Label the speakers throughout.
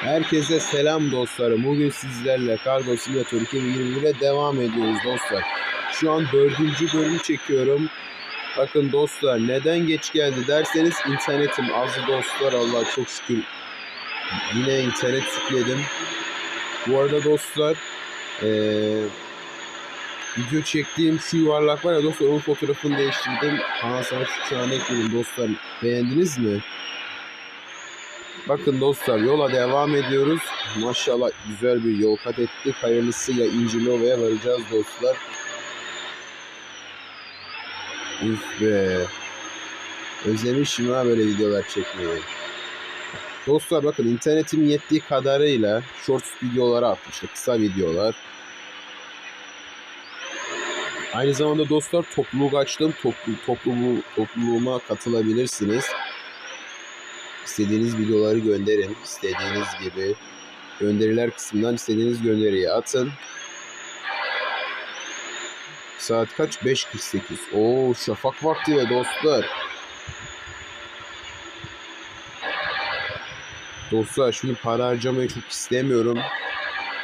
Speaker 1: Herkese selam dostlarım. Bugün sizlerle Kargo Simulator 2021'e devam ediyoruz dostlar. Şu an dördüncü bölüm çekiyorum. Bakın dostlar neden geç geldi derseniz internetim azdı dostlar. Allah çok şükür yine internet sıkledim. Bu arada dostlar eee, video çektiğim şu yuvarlak var ya dostlar onun fotoğrafını değiştirdim. Kanal sana şu çağına ekledim dostlar. Beğendiniz mi? Bakın dostlar yola devam ediyoruz. Maşallah güzel bir yol kat ettik. Hayırlısıyla İncilova'ya varacağız dostlar. Üf be. Özlemişim ha böyle videolar çekmeyi. Dostlar bakın internetim yettiği kadarıyla shorts videoları atmıştım. Kısa videolar. Aynı zamanda dostlar topluluk açtım. Toplu, topluluğu, topluluğuma katılabilirsiniz. İstediğiniz videoları gönderin. istediğiniz gibi. Gönderiler kısmından istediğiniz gönderiyi atın. Saat kaç? 5.48. Oo şafak vakti ve dostlar. Dostlar şimdi para harcamayı çok istemiyorum.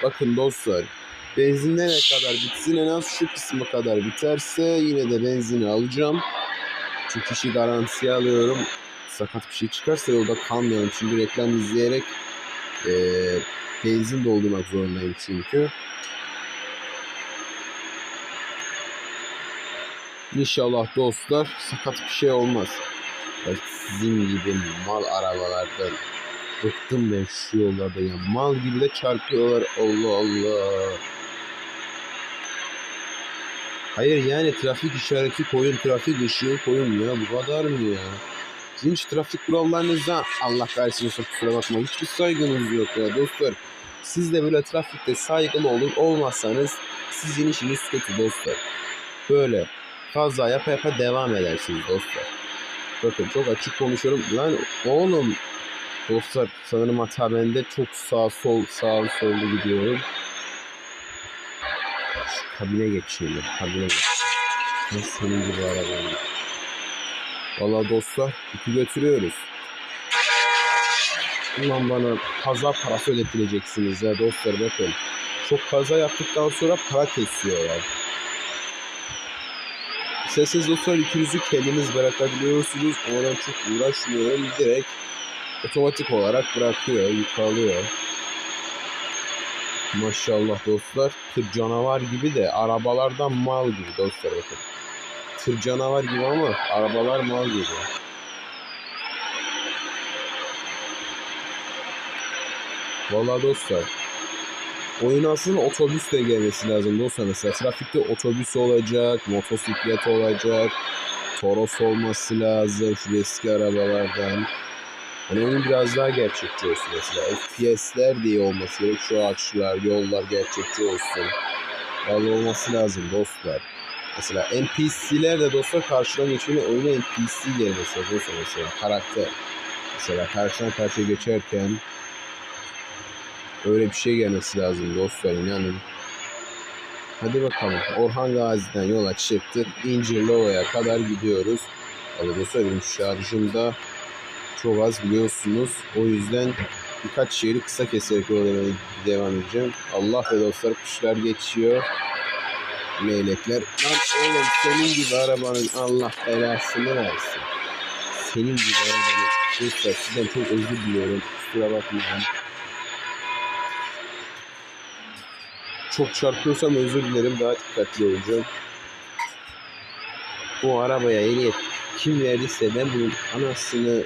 Speaker 1: Bakın dostlar. Benzin ne kadar bitsin en az şu kısmı kadar biterse yine de benzini alacağım. Çünkü işi garantiye alıyorum sakat bir şey çıkarsa yolda kalmayalım. Şimdi reklam izleyerek e, benzin doldurmak zorundayım çünkü. İnşallah dostlar sakat bir şey olmaz. Sizin gibi mal arabalardan bıktım ben şu yollarda ya. Mal gibi de çarpıyorlar. Allah Allah. Hayır yani trafik işareti koyun, trafik ışığı koyun ya. Bu kadar mı ya? Sizin trafik kurallarınıza Allah kahretsin kusura bakma hiçbir saygınız yok ya dostlar. Siz de böyle trafikte saygılı olun olmazsanız sizin işiniz kötü dostlar. Böyle kaza yapa yapa devam edersiniz dostlar. Bakın çok açık konuşuyorum. Lan oğlum dostlar sanırım hata bende çok sağ sol sağ sollu gidiyorum. Şu kabine geçeyim. Kabine. Ben senin gibi arabayım. Valla dostlar ipi götürüyoruz. Ulan bana kaza parası ödetileceksiniz ya dostlar bakın. Çok kaza yaptıktan sonra para kesiyorlar. İsterseniz dostlar yükünüzü kendiniz bırakabiliyorsunuz. Oradan çok uğraşmıyorum. Direkt otomatik olarak bırakıyor, yük alıyor. Maşallah dostlar. Tır canavar gibi de arabalardan mal gibi dostlar bakın tır canavar gibi ama arabalar mal gibi. Vallahi dostlar oyun aslında otobüsle gelmesi lazım dostlar. Mesela trafikte otobüs olacak, motosiklet olacak, Toros olması lazım şu eski arabalardan. Hani oyun biraz daha gerçekçi olsun mesela. FPS'ler diye olması gerek. Şu ağaçlar, yollar gerçekçi olsun. Vallahi olması lazım dostlar. Mesela NPC'ler de dostlar karşıdan geçmeyle oyuna NPC gelmesi lazım mesela karakter. Mesela karşıdan karşıya geçerken öyle bir şey gelmesi lazım dostlar inanın. Hadi bakalım Orhan Gazi'den yola çıktık. İncirlova'ya kadar gidiyoruz. Ama dostlar benim şarjım da çok az biliyorsunuz. O yüzden birkaç şehri kısa keserek yola devam edeceğim. Allah ve dostlar kuşlar geçiyor leylekler. Lan oğlum senin gibi arabanın Allah belasını versin. Senin gibi arabanın. Dostlar sizden çok özür diliyorum. Kusura bakmayın. Çok çarpıyorsam özür dilerim. Daha dikkatli olacağım. Bu arabaya ehliyet kim verdiyse ben bunun anasını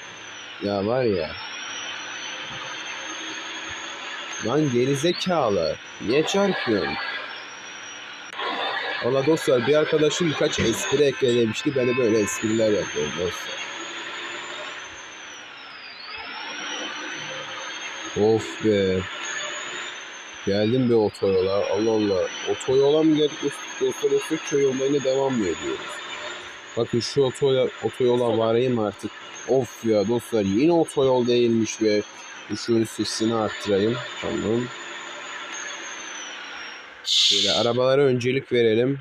Speaker 1: ya var ya Lan gerizekalı. Niye çarpıyorsun? Valla dostlar bir arkadaşım birkaç espri eklemişti. Ben de böyle espriler yapıyorum dostlar. Of be. Geldim bir otoyola. Allah Allah. Otoyola mı geldik dostlar köy yollarına devam mı ediyoruz? Bakın şu otoyola, otoyola varayım artık. Of ya dostlar yine otoyol değilmiş ve şunun sesini arttırayım. Tamam. Şöyle arabalara öncelik verelim.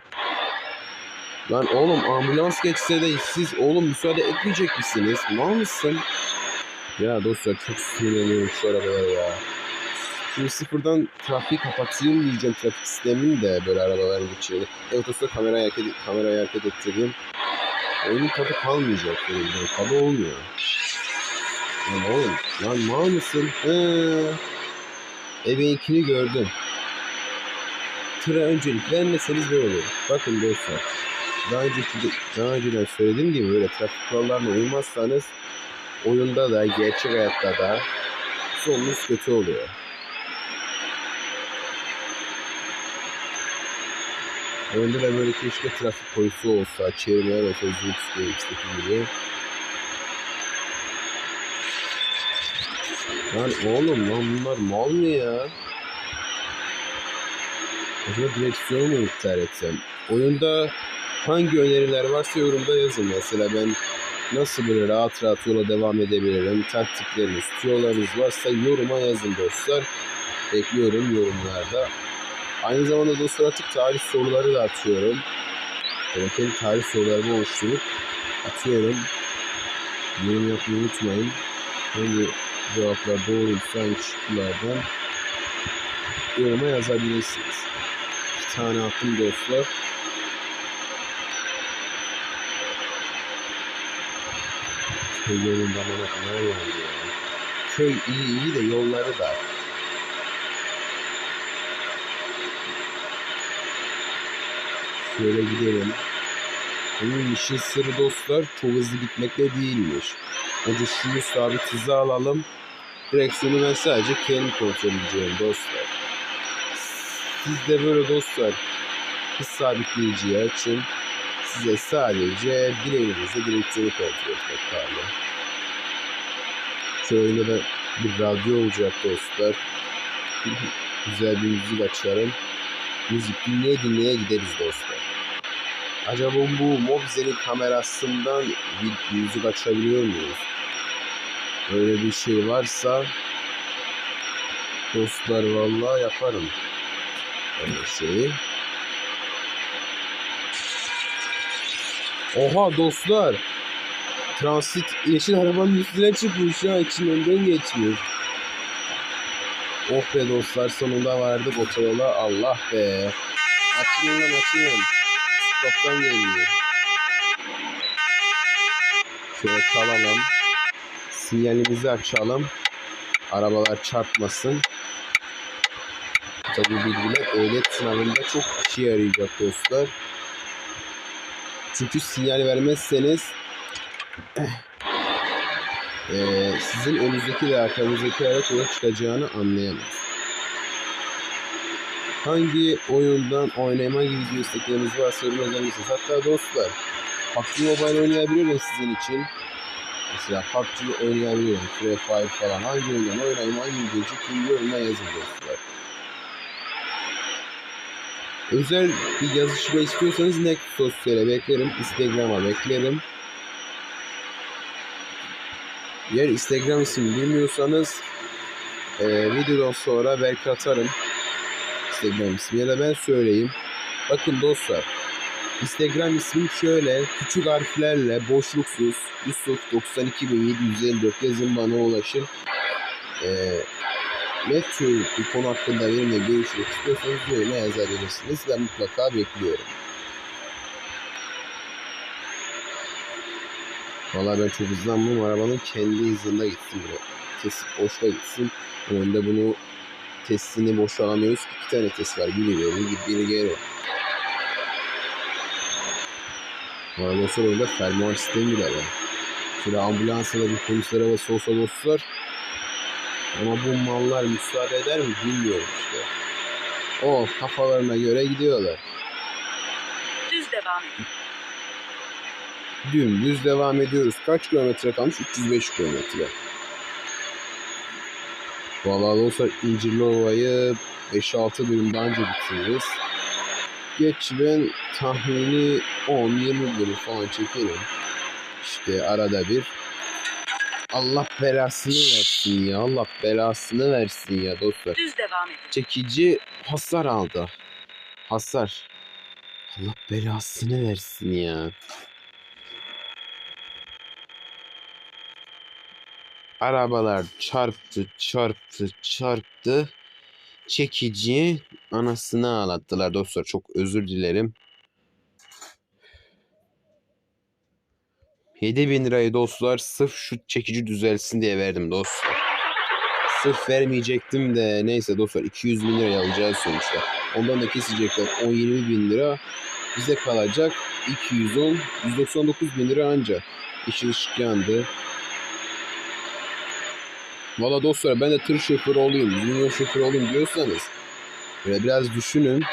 Speaker 1: Lan oğlum ambulans geçse de siz oğlum müsaade etmeyecek misiniz? Mal mısın? Ya dostlar çok sinirleniyorum şu arabalara ya. Şimdi sıfırdan trafiği kapatayım diyeceğim trafik sistemini de böyle arabalar geçiyor. Evet dostlar kamerayı hareket, kamerayı hareket ettirdim. Oyunun tadı kalmayacak. Yani tadı olmuyor. Lan oğlum lan mal mısın? He. Ebeğinkini gördüm. Tıra öncelik vermeseniz böyle olur. Bakın dostlar. Daha önceki daha önceden söylediğim gibi böyle trafik kurallarına uymazsanız oyunda da gerçek hayatta da sonunuz kötü oluyor. Oyunda da böyle keşke trafik polisi olsa, çevirmeler olsa Zoox gibi. Lan oğlum lan bunlar mal mı ya? Acaba direksiyonu mu iptal etsem? Oyunda hangi öneriler varsa yorumda yazın. Mesela ben nasıl böyle rahat rahat yola devam edebilirim? Taktikleriniz, tüyolarınız varsa yoruma yazın dostlar. Bekliyorum yorumlarda. Aynı zamanda dostlar artık tarih soruları da atıyorum. Böyle kendi tarih sorularımı oluşturup atıyorum. Yorum yapmayı unutmayın. Hangi cevaplar doğruysa hangi yoruma yazabilirsiniz. Tane attım dostlar. Köylerin damana kadar yandı ya. Köy iyi iyi de yolları da. Şöyle gidelim. Bunun işin sırrı dostlar çok hızlı gitmekle değilmiş. Önce şunu sabit hıza alalım. Direksiyonu ben sadece kendi kontrol edeceğim dostlar. Siz de böyle dostlar hız sabitleyiciyi açın. Size sadece bileğinizle direksiyonu kontrol etmek kaldı. Oyunda da bir radyo olacak dostlar. Güzel bir müzik açarım. Müzik dinleye dinleye gideriz dostlar. Acaba bu Mobize'nin kamerasından bir müzik açabiliyor muyuz? Öyle bir şey varsa dostlar vallahi yaparım. Öyle şeyi. Oha dostlar. Transit yeşil arabanın üstüne çıkmış ya için önden geçmiyor. Oh be dostlar sonunda vardık otoyola. Allah be. Açılın lan açılın. Stoptan geliyor. Şöyle çalalım. Sinyalimizi açalım. Arabalar çarpmasın. Tabi bilgiler ehliyet sınavında çok işe yarayacak dostlar. Çünkü sinyal vermezseniz eee, sizin önünüzdeki ve arkanızdaki araç yola çıkacağını anlayamaz. Hangi oyundan oynama gibi video istekleriniz varsa yorum yazabilirsiniz. Hatta dostlar PUBG Mobile oynayabilirim sizin için. Mesela PUBG oynayabilirim. Free Fire falan. Hangi oyundan oynayayım, hangi video çekeyim yorumuna yazın dostlar. Özel bir yazışma istiyorsanız Next Sosyal'e beklerim. Instagram'a beklerim. Eğer Instagram ismini bilmiyorsanız e, videodan sonra belki atarım. Instagram ismi ya da ben söyleyeyim. Bakın dostlar. Instagram ismim şöyle küçük harflerle boşluksuz Yusuf 92754 yazın bana ulaşın. Ee, tür bir konu hakkında benimle görüşmek istiyorsanız yoruma yazabilirsiniz. Ben mutlaka bekliyorum. Valla ben çok hızlanmam. Arabanın kendi hızında gitsin. Böyle. Kesip boşta gitsin. Önde bunu testini boşa alamıyoruz. İki tane test var. Biri ileri biri geri. Dostlar orada fermuar sistemi bile var. Şöyle ambulansa da bir polis arabası olsa dostlar. Ama bu mallar müsaade eder mi bilmiyorum işte. O kafalarına göre gidiyorlar.
Speaker 2: Düz devam edin.
Speaker 1: Dümdüz devam ediyoruz. Kaç kilometre kalmış? 305 kilometre. Vallahi dostlar İncirliova'yı 5-6 bölüm daha önce bitiririz. Geç ben tahmini 10-20 bölüm falan çekerim. İşte arada bir. Allah belasını versin ya. Allah belasını versin ya dostlar.
Speaker 2: Düz devam edin.
Speaker 1: Çekici hasar aldı. Hasar. Allah belasını versin ya. Arabalar çarptı, çarptı, çarptı. çekici anasını ağlattılar dostlar. Çok özür dilerim. 7000 lirayı dostlar sırf şu çekici düzelsin diye verdim dostlar. Sırf vermeyecektim de neyse dostlar 200 bin liraya alacağız sonuçta. Ondan da kesecekler 10-20 bin lira. Bize kalacak 210, 199 bin lira anca. Yeşil ışık. Valla dostlar ben de tır şoförü olayım, junior şoförü olayım diyorsanız böyle biraz düşünün.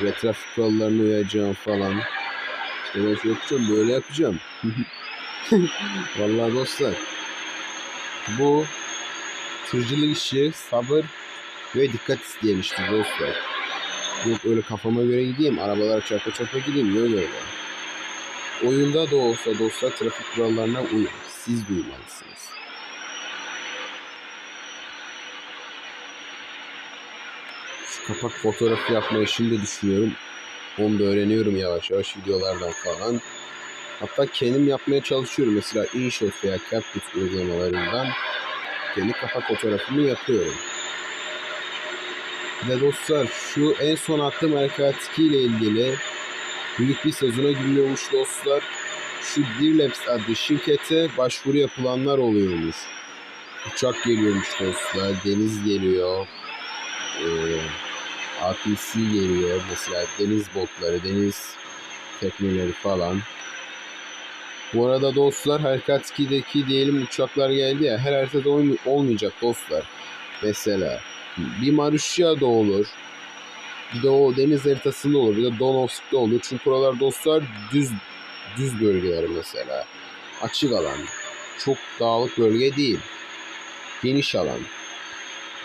Speaker 1: Böyle trafik kurallarına uyacağım falan. İşte ben şey yapacağım, böyle yapacağım. Vallahi dostlar bu tırcılık işi sabır ve dikkat isteyen iştir dostlar. Yok öyle kafama göre gideyim, arabalara çarpa çarpa gideyim, yok öyle. Oyunda da olsa dostlar trafik kurallarına uyun. Siz de uymalısınız. Şu kapak fotoğrafı yapmayı şimdi düşünüyorum. Onu da öğreniyorum yavaş yavaş videolardan falan. Hatta kendim yapmaya çalışıyorum. Mesela InShot veya CapCut uygulamalarından kendi kapak fotoğrafımı yapıyorum. Ve dostlar şu en son attığım RK2 ile ilgili büyük bir sezona giriyormuş dostlar. Şu Deerlabs adlı şirkete başvuru yapılanlar oluyormuş. Uçak geliyormuş dostlar, deniz geliyor, ee, APC geliyor mesela deniz botları, deniz tekneleri falan. Bu arada dostlar Harikat 2'deki diyelim uçaklar geldi ya her haritada olm- olmayacak dostlar. Mesela bir Marusya da olur. Bir de o deniz haritasında olur. Bir de Donovsk'ta olur. Çünkü oralar dostlar düz düz bölgeler mesela. Açık alan. Çok dağlık bölge değil. Geniş alan.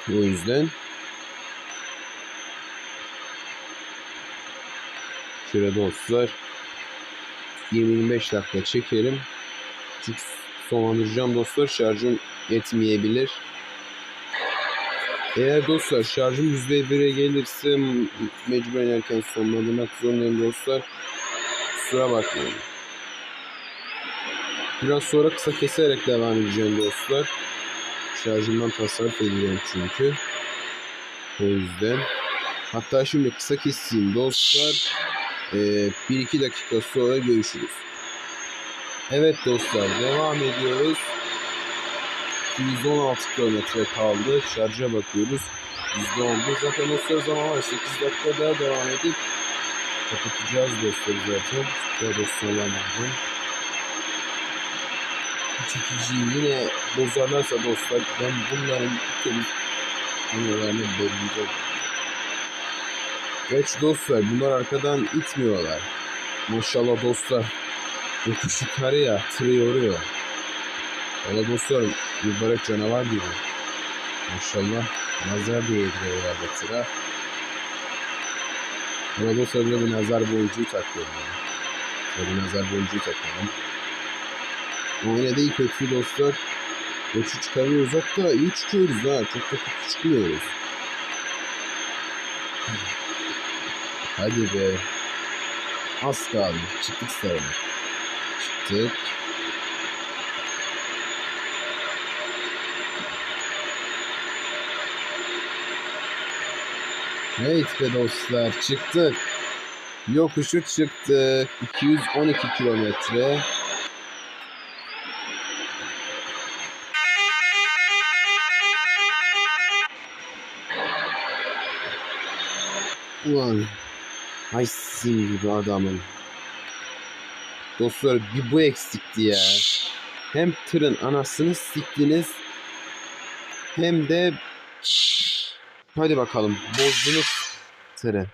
Speaker 1: O yüzden şöyle dostlar 20-25 dakika çekerim. Çünkü sonlandıracağım dostlar. Şarjım yetmeyebilir. Eğer dostlar şarjım %1'e gelirse mecburen erken sonlandırmak zorundayım dostlar. Kusura bakmayın. Biraz sonra kısa keserek devam edeceğim dostlar. Şarjımdan tasarruf edeceğim çünkü. O yüzden. Hatta şimdi kısa keseyim dostlar. Ee, 1-2 dakika sonra görüşürüz. Evet dostlar devam ediyoruz. 116 kilometre kaldı. Şarja bakıyoruz. %11 zaten dostlar zaman var. 8 dakika daha devam edip kapatacağız dostlar zaten. Böyle. Bu çekiciyi yine bozarlarsa dostlar ben bunların bir kere anılarını belirleyeceğim. Geç dostlar bunlar arkadan itmiyorlar. Maşallah dostlar. Yokuş yukarı ya tırı yoruyor. Valla dostlar mübarek canavar gibi. Maşallah nazar değdiriyor herhalde tıra. Valla dostlar bir bu nazar boncuğu takıyorum. Yani. Böyle nazar boncuğu takıyorum. Ama yine de kötü dostlar. Göçü çıkarıyoruz hatta iyi çıkıyoruz ha. Çok da kötü çıkmıyoruz. Hadi be. Az kaldı. Çıktık sayılır. Çıktık. Evet be dostlar çıktık. Yokuşu çıktık. 212 kilometre. Ulan Ay sim gibi adamın. Dostlar bir bu eksikti ya. Hem tırın anasını siktiniz hem de hadi bakalım bozdunuz tırı.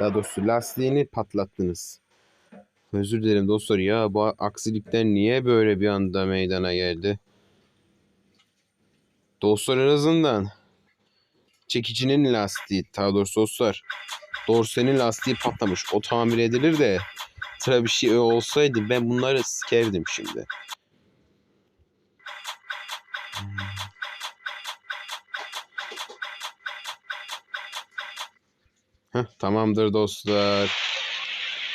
Speaker 1: Daha doğrusu lastiğini patlattınız. Özür dilerim dostlar ya bu aksilikten niye böyle bir anda meydana geldi? Dostlar en azından çekicinin lastiği daha doğrusu dostlar dorsenin lastiği patlamış. O tamir edilir de tıra bir şey olsaydı ben bunları sikerdim şimdi. Heh, tamamdır dostlar.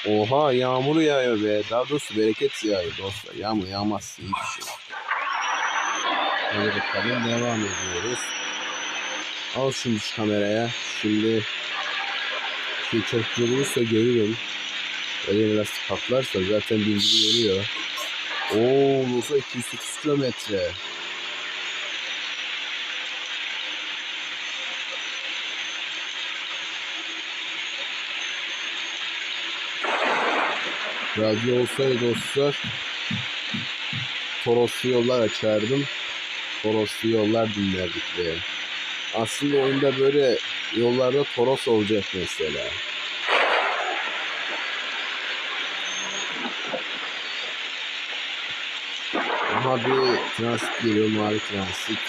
Speaker 1: Oha yağmur yağıyor be. Daha doğrusu bereket yağıyor dostlar. Yağmur yağmaz. iyi bir şey. Hadi bakalım devam ediyoruz. Al şimdi şu kameraya. Şimdi güzel olursa görürüm. Öyle lastik patlarsa zaten bilgi veriyor. Oo, olsa 208 kilometre. Radyo olsaydı dostlar Toroslu yollar açardım. Toroslu yollar dinlerdik ve aslında oyunda böyle yollarda Toros olacak mesela. Aha bir transit geliyor mavi transit.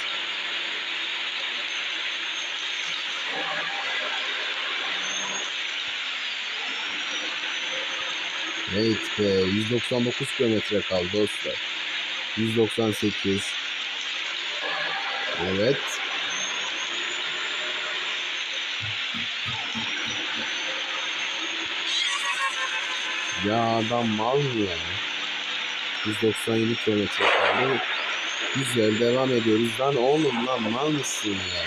Speaker 1: Evet be 199 kilometre kaldı dostlar. 198 Evet. Ya adam mal mı ya? 197 kilometre kaldı. Güzel devam ediyoruz. Lan oğlum lan mal mısın ya?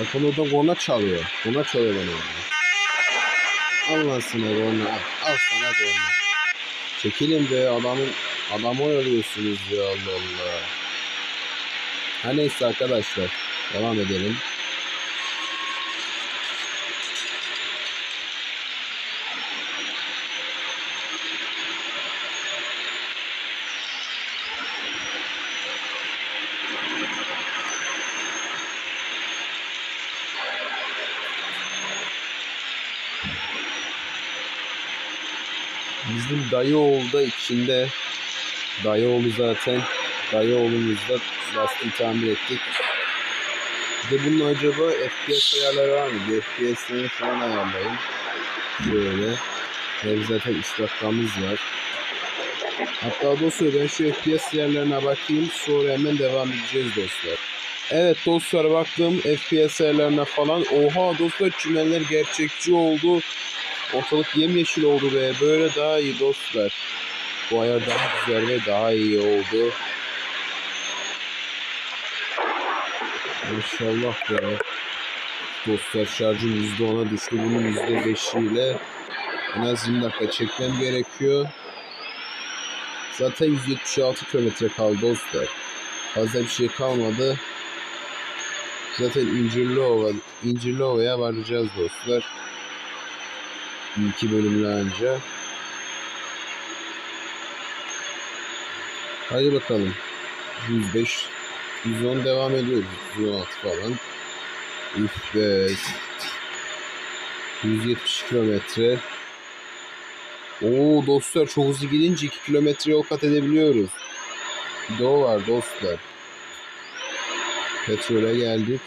Speaker 1: Bakın orada korna çalıyor. Korna çalıyor bana orada. Al lan sana korna al. Sana korna. Çekilin be adamın adamı oyalıyorsunuz ya Allah Allah. Ha neyse arkadaşlar. Devam edelim. Bizim dayı oğlu da içinde. Dayı oğlu zaten. Dayı oğlumuzda lastiği tamir ettik. Bir de bunun acaba FPS ayarları var mı? FPS'ini falan ayarlayın. Şöyle. Ve zaten üst dakikamız var. Hatta dostlar ben şu FPS yerlerine bakayım. Sonra hemen devam edeceğiz dostlar. Evet dostlar baktım FPS ayarlarına falan. Oha dostlar çimenler gerçekçi oldu. Ortalık yemyeşil oldu be. Böyle daha iyi dostlar. Bu ayar daha güzel ve daha iyi oldu. Maşallah be. Dostlar şarjım %10'a düştü. Bunun %5'iyle en az 20 dakika çekmem gerekiyor. Zaten 176 kilometre kaldı dostlar. Fazla bir şey kalmadı. Zaten İncirliova, İncirliova'ya varacağız dostlar. Bir iki bölümle anca. Hadi bakalım. 105, 110 devam ediyoruz. 116 falan. Üf be. 170 kilometre. Oo dostlar çok hızlı gidince 2 kilometre yol kat edebiliyoruz. Bir o var dostlar. Petrole geldik.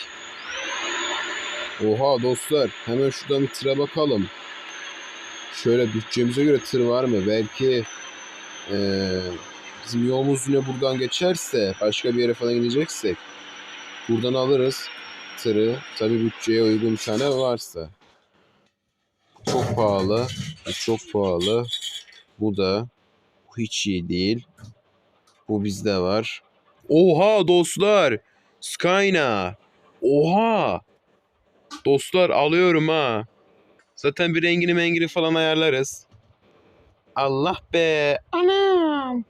Speaker 1: Oha dostlar hemen şuradan bir tıra bakalım. Şöyle bütçemize göre tır var mı? Belki eee, bizim yolumuz yine buradan geçerse başka bir yere falan gideceksek buradan alırız tırı. Tabi bütçeye uygun bir tane varsa. Çok pahalı. Çok pahalı. Bu da hiç iyi değil. Bu bizde var. Oha dostlar. Skyna. Oha. Dostlar alıyorum ha. Zaten bir rengini mengini falan ayarlarız. Allah be. Anam.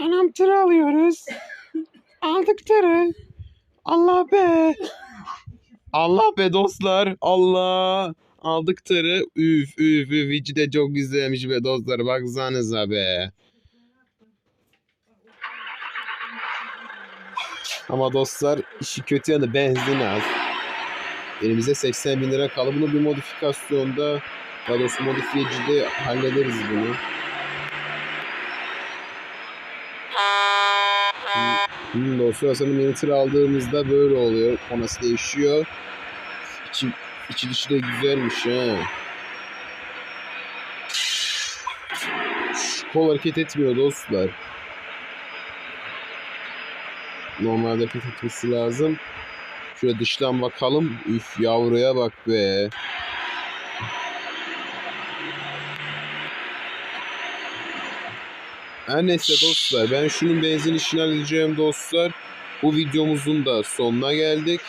Speaker 1: Anam tır alıyoruz. Aldık tırı. Allah be. Allah be dostlar. Allah. Aldık tırı. Üf üf üf. İçi de çok güzelmiş be dostlar. Baksanıza be. Ama dostlar işi kötü yanı benzin az. Elimize 80 bin lira kaldı. Bunu bir modifikasyonda daha doğrusu modifiyecide hallederiz bunu. Hmm, dostlar sanırım yeni tır aldığımızda böyle oluyor. Konası değişiyor. İçi, içi dışı da güzelmiş ha. Kol hareket etmiyor dostlar. Normalde hareket etmesi lazım. Şöyle dıştan bakalım. Üf yavruya bak be. Her neyse dostlar ben şunun benzin işini halledeceğim dostlar. Bu videomuzun da sonuna geldik.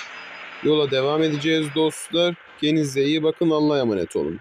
Speaker 1: Yola devam edeceğiz dostlar. Kendinize iyi bakın Allah'a emanet olun.